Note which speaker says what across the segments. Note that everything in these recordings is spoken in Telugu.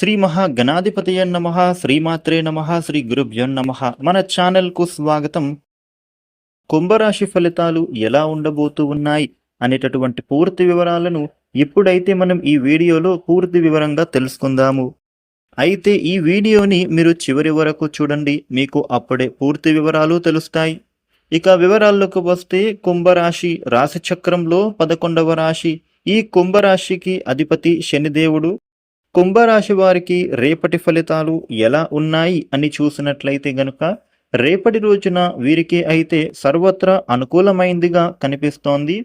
Speaker 1: శ్రీ మహా గణాధిపతయ నమ శ్రీమాత్రే నమ శ్రీ గురుభ్యో నమ. మన ఛానల్కు స్వాగతం. కుంభరాశి ఫలితాలు ఎలా ఉండబోతూ ఉన్నాయి అనేటటువంటి పూర్తి వివరాలను ఇప్పుడైతే మనం ఈ వీడియోలో పూర్తి వివరంగా తెలుసుకుందాము. అయితే ఈ వీడియోని మీరు చివరి వరకు చూడండి మీకు అప్పుడే పూర్తి వివరాలు తెలుస్తాయి. ఇక వివరాల్లోకి వస్తే కుంభరాశి రాశి చక్రంలో పదకొండవ రాశి. ఈ కుంభరాశికి అధిపతి శనిదేవుడు. కుంభరాశి వారికి రేపటి ఫలితాలు ఎలా ఉన్నాయి అని చూసినట్లయితే గనుక రేపటి రోజున వీరికి అయితే సర్వత్రా అనుకూలమైందిగా కనిపిస్తోంది.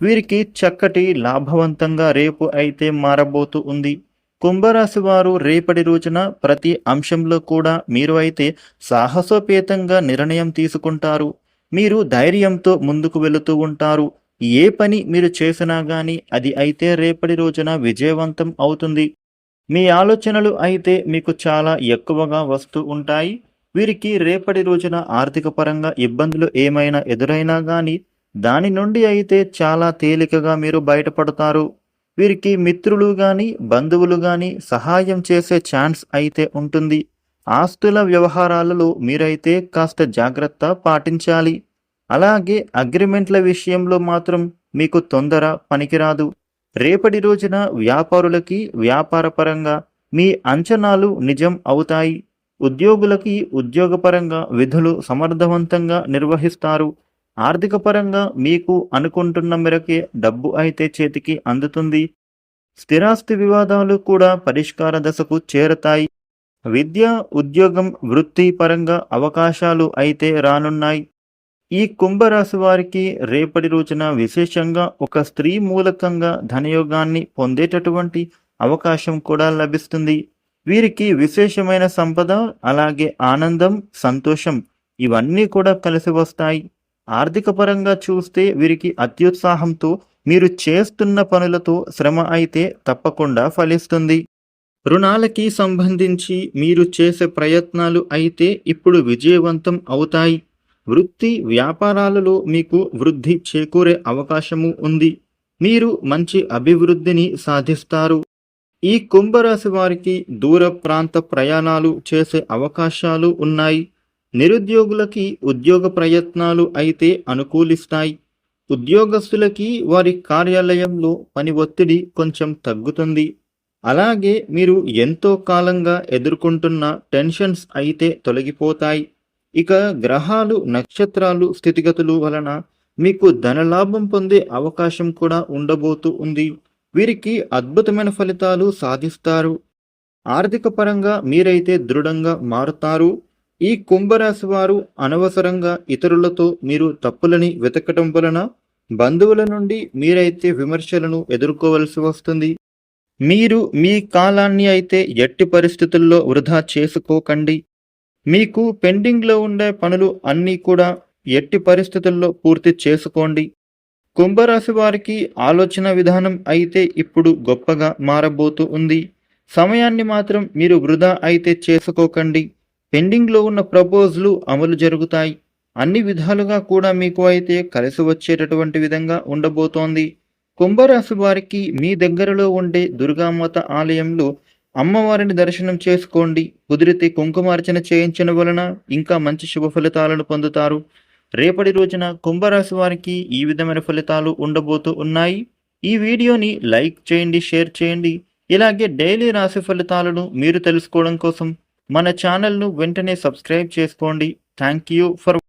Speaker 1: వీరికి చక్కటి లాభవంతంగా రేపు అయితే మారబోతూ ఉంది. కుంభరాశి వారు రేపటి రోజున ప్రతి అంశంలో కూడా మీరు అయితే సాహసోపేతంగా నిర్ణయం తీసుకుంటారు. మీరు ధైర్యంతో ముందుకు వెళుతూ ఉంటారు. ఏ పని మీరు చేసినా గాని అది అయితే రేపటి రోజున విజయవంతం అవుతుంది. మీ ఆలోచనలు అయితే మీకు చాలా ఎక్కువగా వస్తూ ఉంటాయి. వీరికి రేపటి రోజున ఆర్థిక పరంగా ఇబ్బందులు ఏమైనా ఎదురైనా కానీ దాని నుండి అయితే చాలా తేలికగా మీరు బయటపడతారు. వీరికి మిత్రులు కానీ బంధువులు కానీ సహాయం చేసే ఛాన్స్ అయితే ఉంటుంది. ఆస్తుల వ్యవహారాలలో మీరైతే కాస్త జాగ్రత్త పాటించాలి. అలాగే అగ్రిమెంట్ల విషయంలో మాత్రం మీకు తొందర పనికిరాదు. రేపటి రోజున వ్యాపారులకి వ్యాపారపరంగా మీ అంచనాలు నిజం అవుతాయి. ఉద్యోగులకి ఉద్యోగపరంగా విధులు సమర్థవంతంగా నిర్వహిస్తారు. ఆర్థిక పరంగా మీకు అనుకుంటున్న మేరకే డబ్బు అయితే చేతికి అందుతుంది. స్థిరాస్తి వివాదాలు కూడా పరిష్కార దశకు చేరతాయి. విద్య ఉద్యోగం వృత్తి పరంగా అవకాశాలు అయితే రానున్నాయి. ఈ కుంభరాశి వారికి రేపటి రోజున విశేషంగా ఒక స్త్రీ మూలకంగా ధనయోగాన్ని పొందేటటువంటి అవకాశం కూడా లభిస్తుంది. వీరికి విశేషమైన సంపద అలాగే ఆనందం సంతోషం ఇవన్నీ కూడా కలిసి వస్తాయి. ఆర్థిక పరంగా చూస్తే వీరికి అత్యుత్సాహంతో మీరు చేస్తున్న పనులతో శ్రమ అయితే తప్పకుండా ఫలిస్తుంది. రుణాలకి సంబంధించి మీరు చేసే ప్రయత్నాలు అయితే ఇప్పుడు విజయవంతం అవుతాయి. వృత్తి వ్యాపారాలలో మీకు వృద్ధి చేకూరే అవకాశము ఉంది. మీరు మంచి అభివృద్ధిని సాధిస్తారు. ఈ కుంభరాశి వారికి దూర ప్రాంత ప్రయాణాలు చేసే అవకాశాలు ఉన్నాయి. నిరుద్యోగులకి ఉద్యోగ ప్రయత్నాలు అయితే అనుకూలిస్తాయి. ఉద్యోగస్తులకి వారి కార్యాలయంలో పని ఒత్తిడి కొంచెం తగ్గుతుంది. అలాగే మీరు ఎంతో కాలంగా ఎదుర్కొంటున్న టెన్షన్స్ అయితే తొలగిపోతాయి. ఇక గ్రహాలు నక్షత్రాలు స్థితిగతులు వలన మీకు ధనలాభం పొందే అవకాశం కూడా ఉండబోతూ ఉంది. వీరికి అద్భుతమైన ఫలితాలు సాధిస్తారు. ఆర్థిక పరంగా మీరైతే దృఢంగా మారుతారు. ఈ కుంభరాశి వారు అనవసరంగా ఇతరులతో మీరు తప్పులని వెతకటం వలన బంధువుల నుండి మీరైతే విమర్శలను ఎదుర్కోవలసి వస్తుంది. మీరు మీ కాలాన్ని అయితే ఎట్టి పరిస్థితుల్లో వృధా చేసుకోకండి. మీకు పెండింగ్లో ఉండే పనులు అన్నీ కూడా ఎట్టి పరిస్థితుల్లో పూర్తి చేసుకోండి. కుంభరాశి వారికి ఆలోచన విధానం అయితే ఇప్పుడు గొప్పగా మారబోతూ ఉంది. సమయాన్ని మాత్రం మీరు వృధా అయితే చేసుకోకండి. పెండింగ్లో ఉన్న ప్రపోజ్లు అమలు జరుగుతాయి. అన్ని విధాలుగా కూడా మీకు అయితే కలిసి వచ్చేటటువంటి విధంగా ఉండబోతోంది. కుంభరాశి వారికి మీ దగ్గరలో ఉండే దుర్గామాత ఆలయంలో అమ్మవారిని దర్శనం చేసుకోండి. కుదిరితే కుంకుమార్చన చేయించడం వలన ఇంకా మంచి శుభ ఫలితాలను పొందుతారు. రేపటి రోజున కుంభరాశి వారికి ఈ విధమైన ఫలితాలు ఉండబోతూ ఉన్నాయి. ఈ వీడియోని లైక్ చేయండి షేర్ చేయండి. ఇలాగే డైలీ రాశి ఫలితాలను మీరు తెలుసుకోవడం కోసం మన ఛానల్ను వెంటనే సబ్స్క్రైబ్ చేసుకోండి. Thank you for